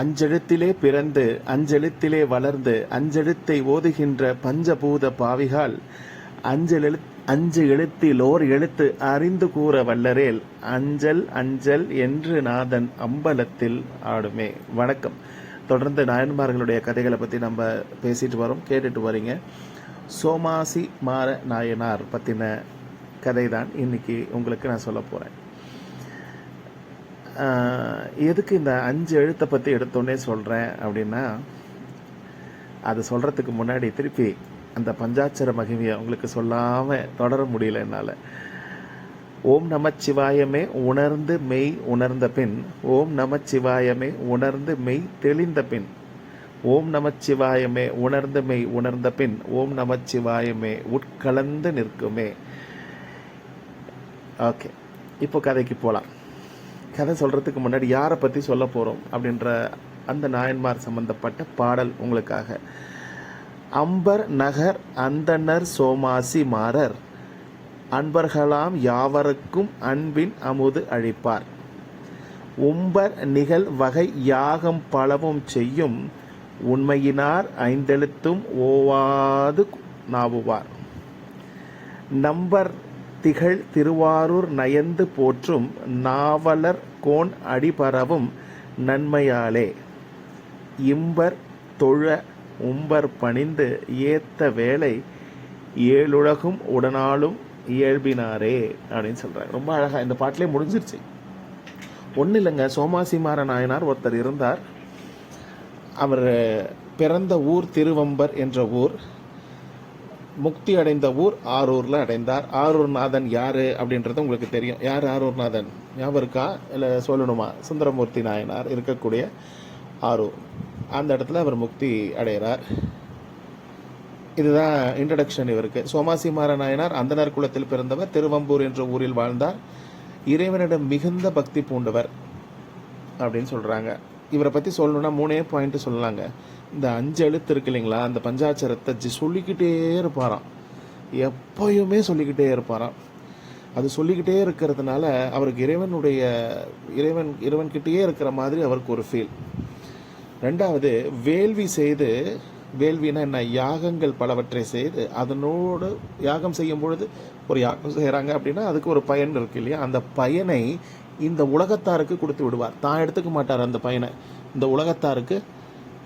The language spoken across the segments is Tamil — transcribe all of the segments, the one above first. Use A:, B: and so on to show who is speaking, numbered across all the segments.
A: அஞ்செழுத்திலே பிறந்து அஞ்செழுத்திலே வளர்ந்து அஞ்செழுத்தை ஓதுகின்ற பஞ்சபூத பாவிகால் அஞ்செழு அஞ்சு எழுத்தில் ஓர் எழுத்து அறிந்து கூற வல்லரேல் அஞ்சல் அஞ்சல் என்று நாதன் அம்பலத்தில் ஆடுமே. வணக்கம். தொடர்ந்து நாயன்மார்களுடைய கதைகளை பற்றி நம்ம பேசிட்டு வரோம் கேட்டுட்டு வரீங்க. சோமாசி மார நாயனார் பற்றின கதை தான் இன்னைக்கு உங்களுக்கு நான் சொல்ல போகிறேன் எதுக்கு இந்த அஞ்சு எழுத்தை பற்றி எடுத்தோன்னே சொல்கிறேன் அப்படின்னா அது சொல்கிறதுக்கு முன்னாடி திருப்பி அந்த பஞ்சாட்சர மகிமையை உங்களுக்கு சொல்லாமல் தொடர முடியல என்னால். ஓம் நமச்சிவாயமே உணர்ந்து மெய் உணர்ந்த பின் ஓம் நமச்சிவாயமே உணர்ந்து மெய் தெளிந்த பின் ஓம் நமச்சிவாயமே உணர்ந்து மெய் உணர்ந்த பின் ஓம் நமச்சிவாயமே உட்கலந்து நிற்குமே. ஓகே இப்போ கதைக்கு போகலாம் கதை சொல்கிறதுக்கு முன்னாடி யாரை பற்றி சொல்ல போகிறோம் அப்படின்ற அந்த நாயன்மார் சம்பந்தப்பட்ட பாடல் உங்களுக்காக. அம்பர் நகர் அந்தனர் சோமாசி மாறர். அன்பர்களாம் யாவருக்கும் அன்பின் அமுது அழிப்பார். உம்பர் நிகழ் வகை யாகம் பலவும் செய்யும். உண்மையினார் ஐந்தெழுத்தும் ஓவாது நாவுவார். நம்பர் திகழ் திருவாரூர் நயந்து போற்றும் நாவலர் கோன் அடிபரவும் நன்மையாலே. இம்பர் தொழ உம்பர் பணிந்து ஏத்த வேலை ஏழுலகும் உடனாலும் இயல்பினாரே அப்படின்னு சொல்கிறாங்க ரொம்ப அழகாக இந்த பாட்டிலே முடிஞ்சிருச்சு. ஒன்றும் இல்லைங்க சோமாசிமார நாயனார் ஒருத்தர் இருந்தார். அவர் பிறந்த ஊர் திருவம்பர் என்ற ஊர். முக்தி அடைந்த ஊர் ஆரூரில் அடைந்தார். ஆரூர்நாதன் யாரு அப்படின்றது உங்களுக்கு தெரியும். யார் ஆரூர்நாதன்? ஞாபகம் இருக்கா? இல்லை சொல்லணுமா? சுந்தரமூர்த்தி நாயனார் இருக்கக்கூடிய ஆரூர். அந்த இடத்துல அவர் முக்தி அடைகிறார். இதுதான் இன்ட்ரடக்ஷன் இவருக்கு. சோமாசிமார நாயனார் அந்தனர் குலத்தில் பிறந்தவர் திருவம்பூர் என்ற ஊரில் வாழ்ந்தார். இறைவனிடம் மிகுந்த பக்தி பூண்டவர் அப்படின்னு சொல்கிறாங்க இவரை பற்றி சொல்லணும்னா மூணே பாயிண்ட் சொல்லலாங்க. இந்த அஞ்சு எழுத்து இருக்கு இல்லைங்களா அந்த பஞ்சாட்சரத்தை ஜி சொல்லிக்கிட்டே இருப்பாராம். எப்பயுமே சொல்லிக்கிட்டே இருப்பாராம். அது சொல்லிக்கிட்டே இருக்கிறதுனால அவருக்கு இறைவனுடைய இறைவன் இறைவன்கிட்டயே இருக்கிற மாதிரி அவருக்கு ஒரு ஃபீல் ரெண்டாவது வேள்வி செய்து வேள்வினா என்ன? யாகங்கள் பலவற்றை செய்து அதனோடு யாகம் செய்யும் பொழுது ஒரு யாகம் செய்கிறாங்க அப்படின்னா அதுக்கு ஒரு பயன் இருக்கு இல்லையா? அந்த பயனை இந்த உலகத்தாருக்கு கொடுத்து விடுவார். தான் எடுத்துக்க மாட்டார் அந்த பயனை. இந்த உலகத்தாருக்கு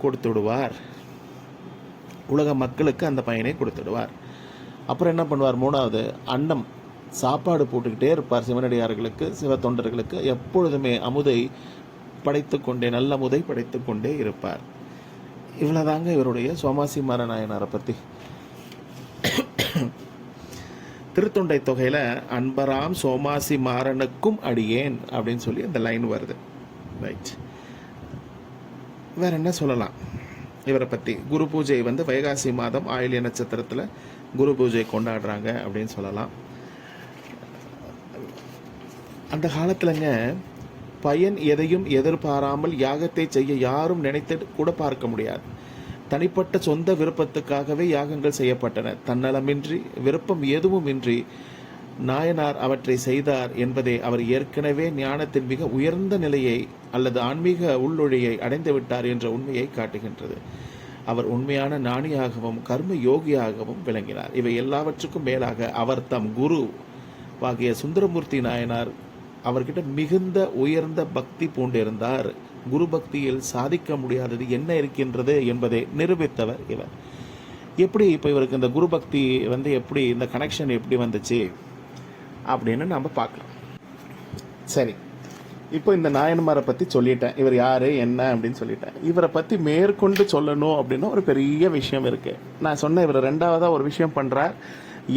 A: கொடுத்து விடுவார் உலக மக்களுக்கு அந்த பயனை கொடுத்துடுவார். அப்புறம் என்ன பண்ணுவார்? மூணாவது அன்னம் சாப்பாடு போட்டுக்கிட்டே இருப்பார் சிவனடியார்களுக்கு சிவ தொண்டர்களுக்கு எப்பொழுதுமே அமுதை படைத்து கொண்டே நல்ல அமுதை படைத்து கொண்டே இருப்பார். இவ்வளோதாங்க இவருடைய சோமாசி நாயனாரை பற்றி திருத்தொண்டை தொகையில் அன்பராம் சோமாசி மாறனுக்கும் அடியேன் அப்படின்னு சொல்லி அந்த லைன் வருது. ரைட் வேற என்ன சொல்லலாம்? இவரை பற்றி குரு பூஜை வந்து வைகாசி மாதம் ஆயிலிய நட்சத்திரத்தில் குரு பூஜை கொண்டாடுறாங்க அப்படின்னு சொல்லலாம். அந்த காலத்துலங்க பயன் எதையும் எதிர்பாராமல் யாகத்தை செய்ய யாரும் நினைத்து கூட பார்க்க முடியாது. தனிப்பட்ட சொந்த விருப்பத்துக்காகவே யாகங்கள் செய்யப்பட்டன. தன்னலமின்றி விருப்பம் எதுவுமின்றி நாயனார் அவற்றை செய்தார் என்பதை அவர் ஏற்கனவே ஞானத்தின் மிக உயர்ந்த நிலையை அல்லது ஆன்மீக உள்ளொழியை அடைந்து விட்டார் என்ற உண்மையை காட்டுகின்றது. அவர் உண்மையான ஞானியாகவும் கர்ம யோகியாகவும் விளங்கினார். இவை எல்லாவற்றுக்கும் மேலாக அவர் தம் குரு ஆகிய சுந்தரமூர்த்தி நாயனார் அவர்கிட்ட மிகுந்த உயர்ந்த பக்தி பூண்டிருந்தார். குரு பக்தியில் சாதிக்க முடியாதது என்ன இருக்கின்றது என்பதை நிரூபித்தவர் இவர். எப்படி இப்போ இவருக்கு இந்த குரு பக்தி வந்து எப்படி இந்த கனெக்ஷன் எப்படி வந்துச்சு? அப்படின்னு நம்ம பார்க்கலாம். சரி. இப்போ இந்த நாயன்மாரை பற்றி சொல்லிட்டேன். இவர் யார் என்ன அப்படின்னு சொல்லிட்டேன். இவரை பற்றி மேற்கொண்டு சொல்லணும் அப்படின்னா ஒரு பெரிய விஷயம் இருக்குது நான் சொன்ன இவர் ரெண்டாவதாக ஒரு விஷயம் பண்ணுறார்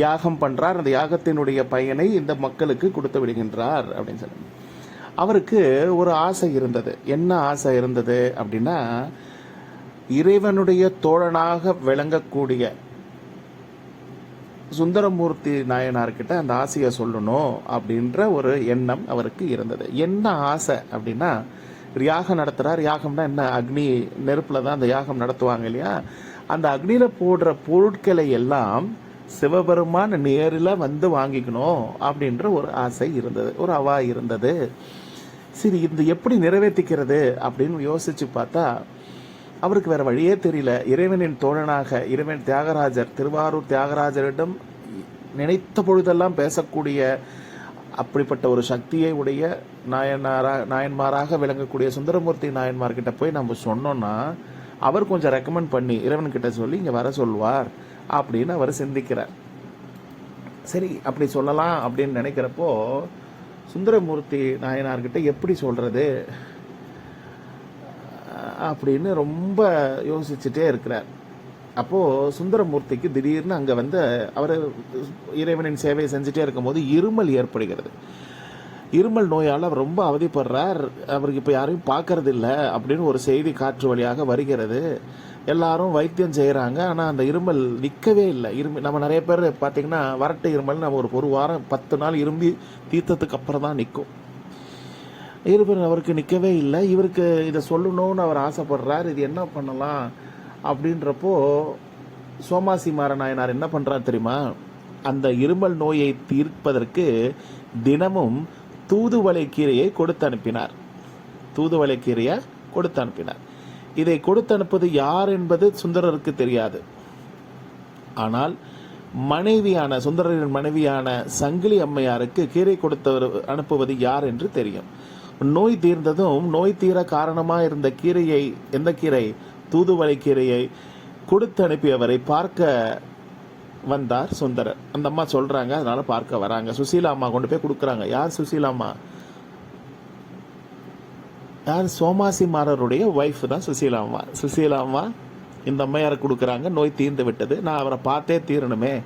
A: யாகம் பண்ணுறார் அந்த யாகத்தினுடைய பயனை இந்த மக்களுக்கு கொடுத்து விடுகின்றார் அப்படின்னு சொல்லி. அவருக்கு ஒரு ஆசை இருந்தது. என்ன ஆசை இருந்தது அப்படின்னா இறைவனுடைய தோழனாக விளங்கக்கூடிய சுந்தரமூர்த்தி நாயனார்கிட்ட அந்த ஆசையை சொல்லணும் அப்படின்ற ஒரு எண்ணம் அவருக்கு இருந்தது. என்ன ஆசை அப்படின்னா யாகம் நடத்துகிறார் யாகம்னா என்ன? அக்னி நெருப்பில் தான் அந்த யாகம் நடத்துவாங்க இல்லையா? அந்த அக்னியில் போடுற பொருட்களை எல்லாம் சிவபெருமான் நேரில் வந்து வாங்கிக்கணும் அப்படின்ற ஒரு ஆசை இருந்தது ஒரு அவா இருந்தது. சரி இது எப்படி நிறைவேற்றிக்கிறது அப்படின்னு யோசிச்சு பார்த்தா அவருக்கு வேற வழியே தெரியல. இறைவனின் தோழனாக இறைவன் தியாகராஜர் திருவாரூர் தியாகராஜரிடம் நினைத்த பொழுதெல்லாம் பேசக்கூடிய அப்படிப்பட்ட ஒரு சக்தியை உடைய நாயனாரா நாயன்மாராக விளங்கக்கூடிய சுந்தரமூர்த்தி நாயன்மார்கிட்ட போய் நம்ம சொன்னோம்னா அவர் கொஞ்சம் ரெக்கமெண்ட் பண்ணி இறைவன்கிட்ட சொல்லி இங்கே வர சொல்வார் அப்படின்னு அவர் சிந்திக்கிறார். சரி அப்படி சொல்லலாம் அப்படின்னு நினைக்கிறப்போ சுந்தரமூர்த்தி நாயனார்கிட்ட எப்படி சொல்கிறது அப்படின்னு ரொம்ப யோசிச்சுட்டே இருக்கிறார். அப்போது சுந்தரமூர்த்திக்கு திடீர்னு அங்கே வந்து அவர் இறைவனின் சேவையை செஞ்சுட்டே இருக்கும்போது இருமல் ஏற்படுகிறது. இருமல் நோயால் அவர் ரொம்ப அவதிப்படுறார். அவருக்கு இப்போ யாரையும் பார்க்கறது இல்லை அப்படின்னு ஒரு செய்தி காற்று வழியாக வருகிறது. எல்லாரும் வைத்தியம் செய்கிறாங்க ஆனால் அந்த இருமல் நிற்கவே இல்லை. இரும்பி நம்ம நிறைய பேர் பார்த்தீங்கன்னா வறட்டு இருமல் நம்ம ஒரு ஒரு வாரம் பத்து நாள் இரும்பி தீர்த்தத்துக்கு அப்புறம் தான் நிற்கும் இருவர் அவருக்கு நிற்கவே இல்லை. இவருக்கு இதை சொல்லணும்னு அவர் ஆசைப்படுறார். இது என்ன பண்ணலாம்? அப்படின்றப்போ சோமாசி மாரநாயனார் என்ன பண்ணுறார் தெரியுமா? அந்த இருமல் நோயை தீர்ப்பதற்கு தினமும் தூதுவளை கீரையை கொடுத்து அனுப்பினார். தூதுவளை கீரையை கொடுத்து அனுப்பினார். இதை கொடுத்து அனுப்பது யார் என்பது சுந்தரருக்கு தெரியாது. ஆனால் மனைவியான சுந்தரரின் மனைவியான சங்கிலி அம்மையாருக்கு கீரை கொடுத்தவர் அனுப்புவது யார் என்று தெரியும். நோய் தீர்ந்ததும் நோய் தீர காரணமாக இருந்த கீரையை எந்த கீரை? தூதுவளை கீரையை கொடுத்து அனுப்பியவரை பார்க்க வந்தார் சுந்தரர். அந்த அம்மா சொல்கிறாங்க அதனால் பார்க்க வராங்க. சுசீலா அம்மா கொண்டு போய் கொடுக்குறாங்க. யார் சுசீலா அம்மா? யார்? சோமாசி மாறருடைய ஒய்ஃப் தான் சுசீலா அம்மா. சுசீலா அம்மா இந்த அம்மையாரை கொடுக்குறாங்க நோய் தீர்ந்து விட்டது. நான் அவரை பார்த்தே தீரணுமே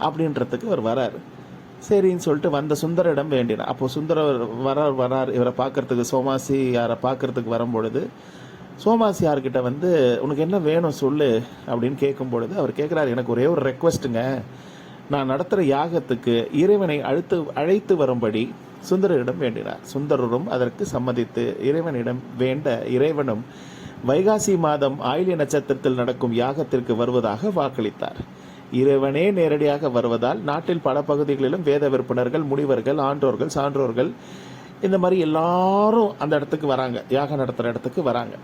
A: அப்படின்றதுக்கு அவர் வரார். சரின்னு சொல்லிட்டு வந்த சுந்தரிடம் வேண்டினார் அப்போது சுந்தரர் வரார் வரார். இவரை பார்க்கறதுக்கு சோமாசி யாரை பார்க்கறதுக்கு வரும்பொழுது சோமாசி யார்கிட்ட வந்து உனக்கு என்ன வேணும் சொல்லு அப்படின்னு கேட்கும் பொழுது அவர் கேட்குறாரு எனக்கு ஒரே ஒரு ரெக்வஸ்ட்டுங்க நான் நடத்துகிற யாகத்துக்கு இறைவனை அழுத்து அழைத்து வரும்படி சுந்தரரிடம் வேண்டினார். சுந்தரரும் அதற்கு சம்மதித்து இறைவனிடம் வேண்ட இறைவனும் வைகாசி மாதம் ஆயில்ய நட்சத்திரத்தில் நடக்கும் யாகத்திற்கு வருவதாக வாக்களித்தார். இறைவனே நேரடியாக வருவதால் நாட்டில் பல பகுதிகளிலும் வேத விற்பனர்கள் முனிவர்கள் ஆன்றோர்கள் சான்றோர்கள் இந்த மாதிரி எல்லாரும் அந்த இடத்துக்கு வராங்க. யாகம் நடத்துகிற இடத்துக்கு வராங்க.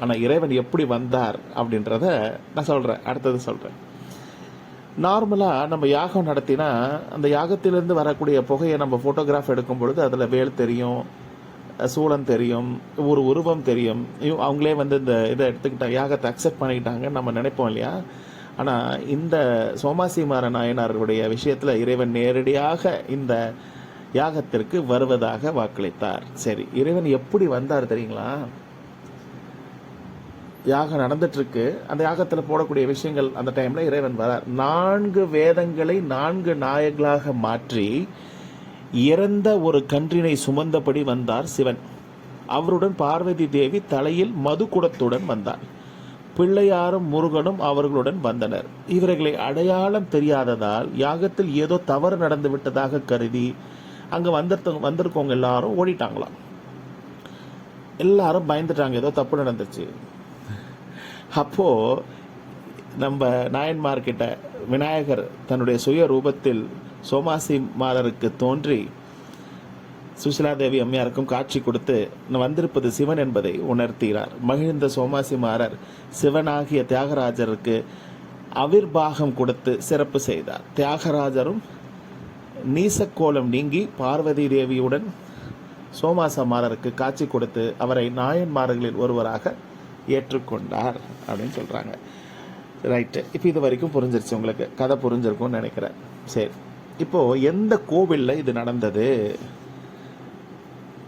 A: ஆனால் இறைவன் எப்படி வந்தார் அப்படின்றத நான் சொல்கிறேன் அடுத்தது சொல்கிறேன் நார்மலாக நம்ம யாகம் நடத்தினா அந்த யாகத்திலிருந்து வரக்கூடிய புகையை நம்ம ஃபோட்டோகிராஃப் எடுக்கும் பொழுது அதில் வேல் தெரியும் சூளம் தெரியும் ஒரு உருவம் தெரியும். அவங்களே வந்து இந்த இதை எடுத்துக்கிட்டாங்க யாகத்தை அக்செப்ட் பண்ணிக்கிட்டாங்கன்னு நம்ம நினைப்போம் இல்லையா? ஆனால் இந்த சோமாசிமார நாயனாருடைய விஷயத்தில் இறைவன் நேரடியாக இந்த யாகத்திற்கு வருவதாக வாக்களித்தார். சரி இறைவன் எப்படி வந்தார் தெரியுங்களா? யாகம் நடந்துட்டுருக்கு. அந்த யாகத்தில் போடக்கூடிய விஷயங்கள் அந்த டைமில் இறைவன் வரார். நான்கு வேதங்களை நான்கு நாயகளாக மாற்றி இறந்த ஒரு கன்றினை சுமந்தபடி வந்தார் சிவன். அவருடன் பார்வதி தேவி தலையில் மது குடத்துடன் வந்தார் பிள்ளையாரும் முருகனும் அவர்களுடன் வந்தனர். இவர்களை அடையாளம் தெரியாததால் யாகத்தில் ஏதோ தவறு நடந்து விட்டதாக கருதி அங்கே வந்திருக்க வந்திருக்கவங்க எல்லாரும் ஓடிட்டாங்களாம். எல்லாரும் பயந்துட்டாங்க ஏதோ தப்பு நடந்துச்சு. அப்போ நம்ம நாயன்மார்கிட்ட விநாயகர் தன்னுடைய சுய ரூபத்தில் சோமாசி மாதருக்கு தோன்றி சுஷிலாதேவி அம்மையாருக்கும் காட்சி கொடுத்து வந்திருப்பது சிவன் என்பதை உணர்த்தினார் மகிழ்ந்த சோமாசிமாரர் சிவனாகிய தியாகராஜருக்கு அவிர்பாகம் கொடுத்து சிறப்பு செய்தார். தியாகராஜரும் நீசக்கோலம் நீங்கி பார்வதி தேவியுடன் சோமாசமாரருக்கு காட்சி கொடுத்து அவரை நாயன்மார்களில் ஒருவராக ஏற்றுக்கொண்டார். அப்படின்னு சொல்கிறாங்க ரைட்டு இப்போ இது வரைக்கும் புரிஞ்சிருச்சு உங்களுக்கு. கதை புரிஞ்சிருக்கும்னு நினைக்கிறேன். சரி. இப்போது எந்த கோவிலில் இது நடந்தது?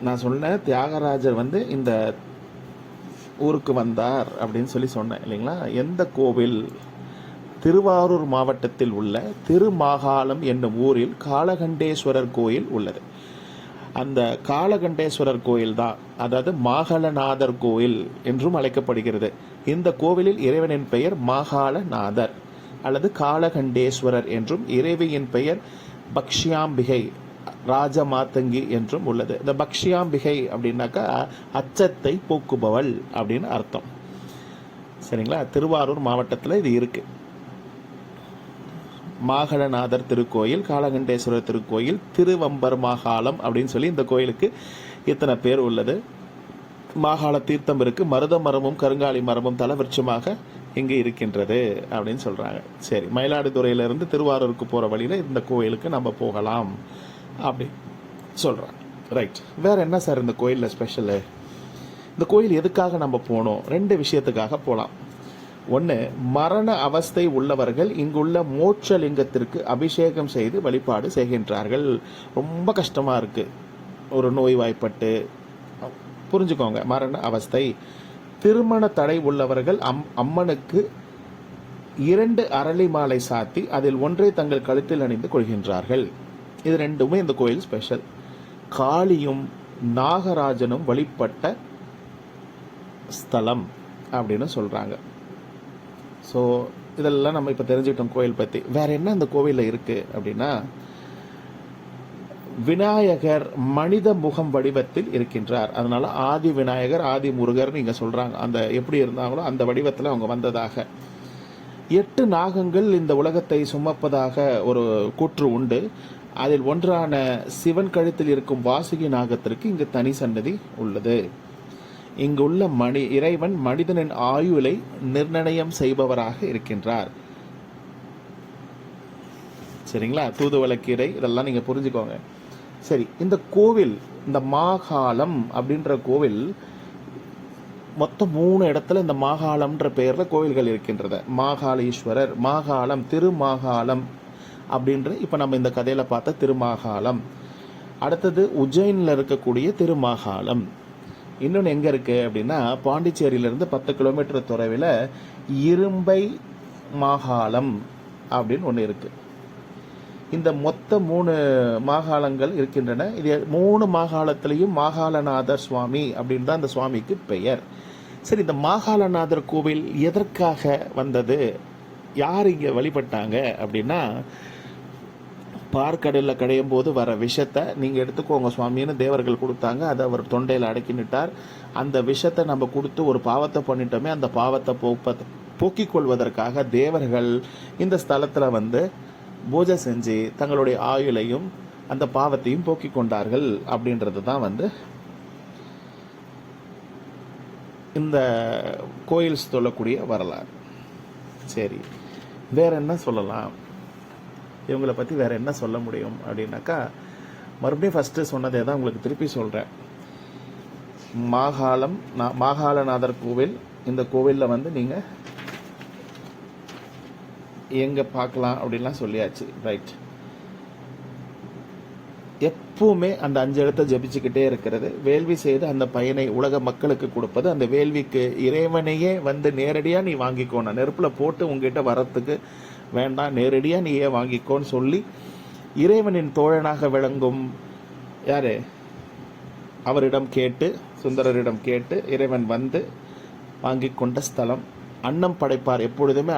A: நான் சொன்னேன் தியாகராஜர் வந்து இந்த ஊருக்கு வந்தார் அப்படின்னு சொல்லி சொன்னேன் இல்லைங்களா? எந்த கோவில்? திருவாரூர் மாவட்டத்தில் உள்ள திருமாகாளம் என்னும் ஊரில் காளகண்டேஸ்வரர் கோயில் உள்ளது. அந்த காளகண்டேஸ்வரர் கோயில் தான் அதாவது மாகளநாதர் கோயில் என்றும் அழைக்கப்படுகிறது. இந்த கோவிலில் இறைவனின் பெயர் மாகாளநாதர் அல்லது காளகண்டேஸ்வரர் என்றும் இறைவியின் பெயர் பக்ஷியாம்பிகை ராஜமாத்தங்கி என்றும் உள்ளது. இந்த பக்ஷியாம்பிகை அப்படின்னாக்கா அச்சத்தை போக்குபவள் அப்படின்னு அர்த்தம். சரிங்களா? திருவாரூர் மாவட்டத்தில் இது இருக்கு. மாகளநாதர் திருக்கோயில் காலகண்டேஸ்வரர் திருக்கோயில் திருவம்பர் மாகாளம் அப்படின்னு சொல்லி இந்த கோயிலுக்கு இத்தனை பேர் உள்ளது. மாகாள தீர்த்தம் இருக்கு. மருத மரமும் கருங்காலி மரமும் தலவிருட்சமாக இங்கே இருக்கின்றது அப்படின்னு சொல்றாங்க. சரி மயிலாடுதுறையிலிருந்து திருவாரூருக்கு போற வழியில இந்த கோயிலுக்கு நம்ம போகலாம். அப்படி சொல்றாங்க. ரைட் வேற என்ன சார் இந்த கோயிலில் ஸ்பெஷலு இந்த கோயில் எதுக்காக நம்ம போனோம்? ரெண்டு விஷயத்துக்காக போகலாம் ஒன்று மரண அவஸ்தை உள்ளவர்கள் இங்குள்ள மோட்சலிங்கத்திற்கு அபிஷேகம் செய்து வழிபாடு செய்கின்றார்கள். ரொம்ப கஷ்டமாக இருக்குது ஒரு நோய்வாய்ப்பட்டு புரிஞ்சுக்கோங்க மரண அவஸ்தை. திருமண தடை உள்ளவர்கள் அம் அம்மனுக்கு இரண்டு அரளி மாலை சாத்தி அதில் ஒன்றை தங்கள் கழுத்தில் அணிந்து கொள்கின்றார்கள். இது ரெண்டுமே இந்த கோயில் ஸ்பெஷல் காளியும் நாகராஜனும் வழிபட்ட ஸ்தலம் அப்படின்னு சொல்கிறாங்க ஸோ இதெல்லாம் நம்ம இப்போ தெரிஞ்சுக்கிட்டோம் கோயில் பற்றி வேற என்ன இந்த கோவிலில் இருக்குது அப்படின்னா விநாயகர் மனித முகம் வடிவத்தில் இருக்கின்றார். அதனால ஆதி விநாயகர் ஆதி முருகர் நீங்க சொல்கிறாங்க அந்த எப்படி இருந்தாங்களோ அந்த வடிவத்தில் அவங்க வந்ததாக. எட்டு நாகங்கள் இந்த உலகத்தை சுமப்பதாக ஒரு கூற்று உண்டு. அதில் ஒன்றான சிவன் கழுத்தில் இருக்கும் வாசுகி நாகத்திற்கு இங்கு தனி சன்னதி உள்ளது. இங்குள்ள மணி இறைவன் மனிதனின் ஆயுளை நிர்ணயம் செய்பவராக இருக்கின்றார். சரிங்களா? தூதுவளக்கீரை இதெல்லாம் நீங்க புரிஞ்சுக்கோங்க. சரி இந்த கோவில் இந்த மாகாலம் அப்படின்ற கோவில் மொத்தம் மூணு இடத்துல இந்த மாகாளம்ன்ற பெயர்ல கோவில்கள் இருக்கின்றது. மாகாளீஸ்வரர் மாகாளம் திருமாகாளம் அப்படின்ற இப்போ நம்ம இந்த கதையில் பார்த்த திருமாகாலம். அடுத்தது உஜ்ஜைனில் இருக்கக்கூடிய திருமாகாலம். இன்னொன்று எங்கே இருக்குது அப்படின்னா பாண்டிச்சேரியிலேருந்து பத்து கிலோமீட்டர் தொலைவில் இரும்பை மாகாளம் அப்படின்னு ஒன்று இருக்குது இந்த மொத்த மூணு மாகாளங்கள் இருக்கின்றன. இது மூணு மாகாளத்திலையும் மாகாளநாதர் சுவாமி அப்படின்னு தான் அந்த சுவாமிக்கு பெயர். சரி இந்த மாகாளநாதர் கோவில் எதற்காக வந்தது? யார் இங்கே வழிபட்டாங்க அப்படின்னா பார்க்கடலில் கடையும் போது வர விஷத்தை நீங்கள் எடுத்துக்கோங்க சுவாமின்னு தேவர்கள் கொடுத்தாங்க. அதை அவர் தொண்டையில் அடக்கினிட்டார். அந்த விஷத்தை நம்ம கொடுத்து ஒரு பாவத்தை பண்ணிட்டோமே அந்த பாவத்தை போப்ப போக்கிக் கொள்வதற்காக தேவர்கள் இந்த ஸ்தலத்தில் வந்து பூஜை செஞ்சு தங்களுடைய ஆயுளையும் அந்த பாவத்தையும் போக்கிக் கொண்டார்கள் அப்படின்றது தான் வந்து இந்த கோயில் சொல்லக்கூடிய வரலாறு. சரி வேற என்ன சொல்லலாம்? இவங்களை பற்றி வேறு என்ன சொல்ல முடியும் அப்படின்னாக்கா மறுபடியும் ஃபஸ்ட்டு சொன்னதே தான் உங்களுக்கு திருப்பி சொல்கிறேன் மாகாளம் நான் மாகாளநாதர் கோவில் இந்த கோவிலில் வந்து நீங்கள் எங்கே பார்க்கலாம் அப்படின்லாம் சொல்லியாச்சு. ரைட் எப்பவுமே அந்த அஞ்சு எழுத்தை ஜபிச்சுக்கிட்டே இருக்கிறது. வேள்வி செய்து அந்த பயனை உலக மக்களுக்கு கொடுப்பது. அந்த வேள்விக்கு இறைவனையே வந்து நேரடியாக நீ வாங்கிக்கோ. நெருப்பில் போட்டு உங்ககிட்ட வரத்துக்கு வேண்டாம். நேரடியாக நீயே வாங்கிக்கோன்னு சொல்லி இறைவனின் தோழனாக விளங்கும் யாரு? அவரிடம் கேட்டு சுந்தரரிடம் கேட்டு இறைவன் வந்து வாங்கி கொண்ட ஸ்தலம். அன்னம் படைப்பார். எப்பொழுதுமே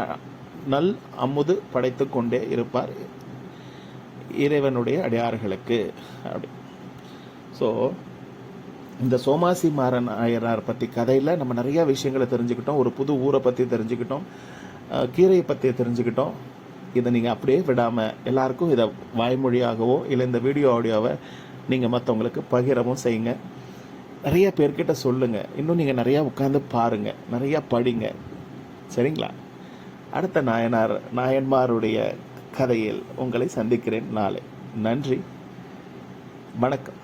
A: நல் அமுது படைத்து கொண்டே இருப்பார். இறைவனுடைய அடியார்களுக்கு. அப்படி. ஸோ இந்த சோமாசி மாறன் ஐயனார் பற்றி கதையில் நம்ம நிறைய விஷயங்களை தெரிஞ்சுக்கிட்டோம். ஒரு புது ஊரை பற்றி தெரிஞ்சுக்கிட்டோம். கீரையை பற்றி தெரிஞ்சுக்கிட்டோம். இதை நீங்கள் அப்படியே விடாமல் எல்லாருக்கும் இதை வாய்மொழியாகவோ இல்லை இந்த வீடியோ ஆடியோவை நீங்கள் மற்றவங்களுக்கு பகிரவும் செய்யுங்க. நிறைய பேர்கிட்ட சொல்லுங்க. இன்னும் நீங்கள் நிறையா உட்காந்து பாருங்கள் நிறையா படிங்க. சரிங்களா? அடுத்த நாயனார் நாயன்மாருடைய கதையில் உங்களை சந்திக்கிறேன் நாளை. நன்றி. வணக்கம்.